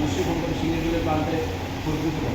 മുസ്ലിം സീനിയറിലെ കാലത്തെ കുറിപ്പിക്കുന്നു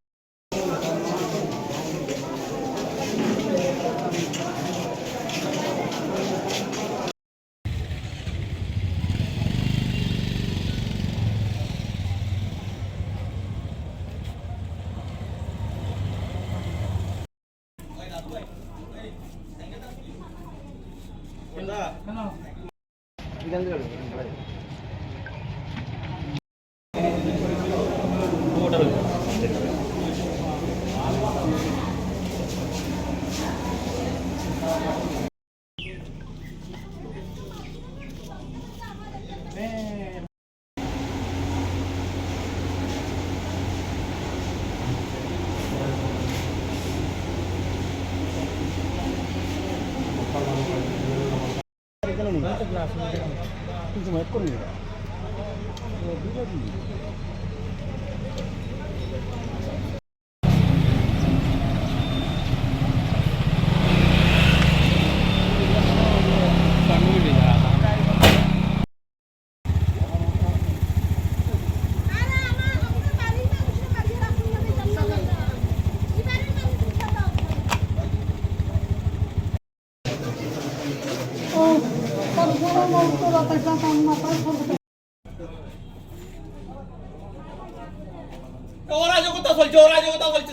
今这个你虾多 কিন্তু ম্যাপ করে নিয়ে বিজেপি অরাজকতা চলছে অরাজকতা চলছে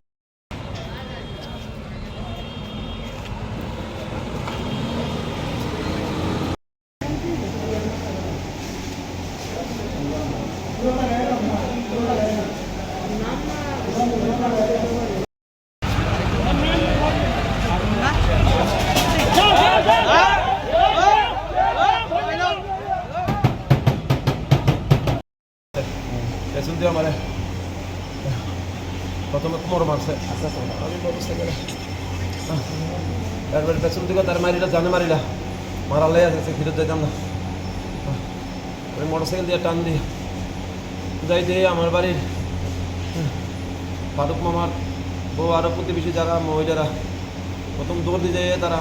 পেছন দিয়ে আমার প্রথমে কোমর মারছে আমি মোটরসাইকেলে তারপরে পেছন দিকে তার মারিলা জানে মারিলা মারালে আছে ফিরত যাইতাম না ওই মোটরসাইকেল দিয়ে টান দিয়ে যাই দিয়ে আমার বাড়ির ফারুক মামার বউ আরও প্রতিবেশী যারা মহিলারা প্রথম দৌড় দিয়ে তারা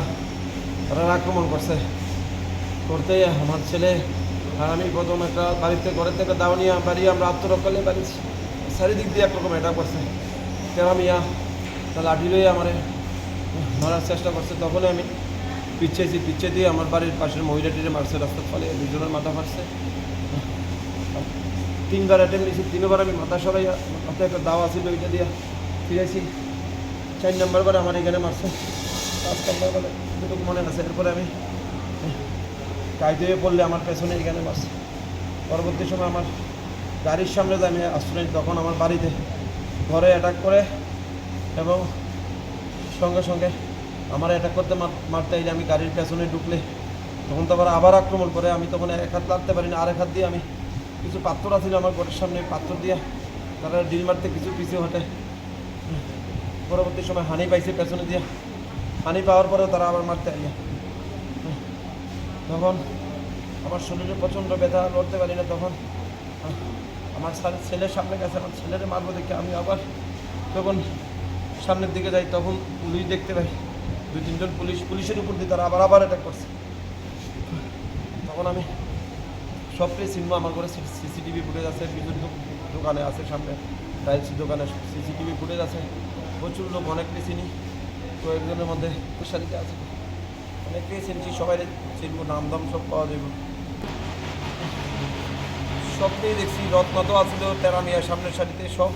তারা আক্রমণ করছে করতে আমার ছেলে আর আমি প্রথম একটা বাড়িতে, ঘরের থেকে দাওয়ানিয়া বাড়ি আমরা আত্মরক্ষালে বাড়ি চারিদিক দিয়ে একরকম এটা করছে। তেরামিয়া তা লাঠি লয়ে আমার মারার চেষ্টা করছে। তখনই আমি পিছিয়েছি পিছিয়ে দিয়ে আমার বাড়ির পাশের মহিলাটিরে মারছে, রাস্তার ফলে দুজনের মাথা মারছে তিনবার অ্যাটেম্প নিয়েছি, তিনবার আমি মাথা সরাই মাথায় একটা দাওয়া ছিল ওইটা দিয়ে ফিরেছি চার নম্বর করে আমার এখানে মারছে, পাঁচ নম্বর করে যেটুকু মনে আছে। এরপরে আমি কায়দে পড়লে আমার পেছনে এখানে বাস। পরবর্তী সময় আমার গাড়ির সামনে যে আমি আশ্রয় তখন আমার বাড়িতে ঘরে অ্যাটাক করে এবং সঙ্গে সঙ্গে আমার অ্যাটাক করতে মারতে এলে আমি গাড়ির পেছনে ঢুকলে তখন তো আবার আবার আক্রমণ করে আমি তখন এক হাত লাগতে পারি না আর এক হাত দিয়ে আমি কিছু পাত্র আছিল আমার ঘরের সামনে পাত্র দিয়ে তারা ডিল মারতে কিছু পিছু হটে। পরবর্তী সময় হানি পাইছে পেছনে দিয়ে। হানি পাওয়ার পরেও তারা আবার মারতে আইয়া তখন আমার শরীরে প্রচণ্ড ব্যথা, লড়তে পারি না তখন। আমার ছেলের সামনে গেছে, আমার ছেলের মারবো দেখে আমি আবার তখন সামনের দিকে যাই, তখন পুলিশ দেখতে পাই। দুই, তিনজন পুলিশ পুলিশের উপর দিয়ে তারা আবার আবার অ্যাটাক করছে। তখন আমি সব প্লেস চিনবো আমার করে সিসিটিভি ফুটেজ আছে বিভিন্ন দোকানে আছে সামনে। টাইলস দোকানে সিসিটিভি ফুটেজ আছে। প্রচুর লোক অনেককে চিনি কয়েকজনের মধ্যে তুষারিতে আছে। চিনছি সবাই নাম দাম সব পাওয়া যাবে দেখছি তো আছিল তেরামিয়া সামনের সারিতে সব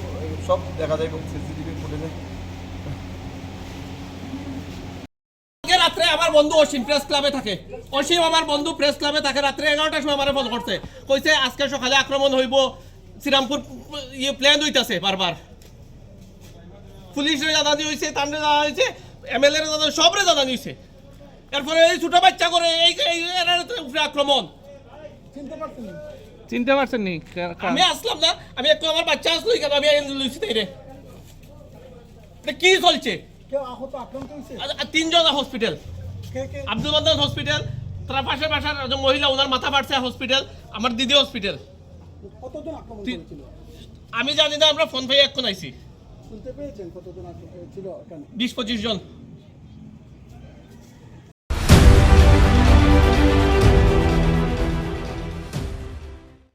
সব দেখা যায় সিসিটিভি আমার বন্ধু অসীম বন্ধু ক্লাবে থাকে সময় আজকে সকালে আক্রমণ হইব, শ্রীরামপুর ইয়ে প্ল্যান হইতাছে বারবার। পুলিশের জানানি হয়েছে তান্ডে জানা হয়েছে এমএলএ এর জানানি সবরে জানানি হয়েছে এরপরে এই ছোট বাচ্চা করে এই উপরে আক্রমণ। চিনতে পারছেন নি। আমি আসলাম না আমি একটু আমার বাচ্চা আসলো কেন আমি লুচি তাই রে। কি চলছে? আর তিনজন হসপিটাল কে কে? আব্দুল মান্দান হসপিটাল তার পাশে পাশার একজন মহিলা ওনার মাথা ফাটছে হসপিটাল আমার দিদি হসপিটাল কতজন আক্রমণ তিন- করেছিল আমি জানি না আমরা ফোন পেয়ে এখন আইছি। বিশ পঁচিশ জন।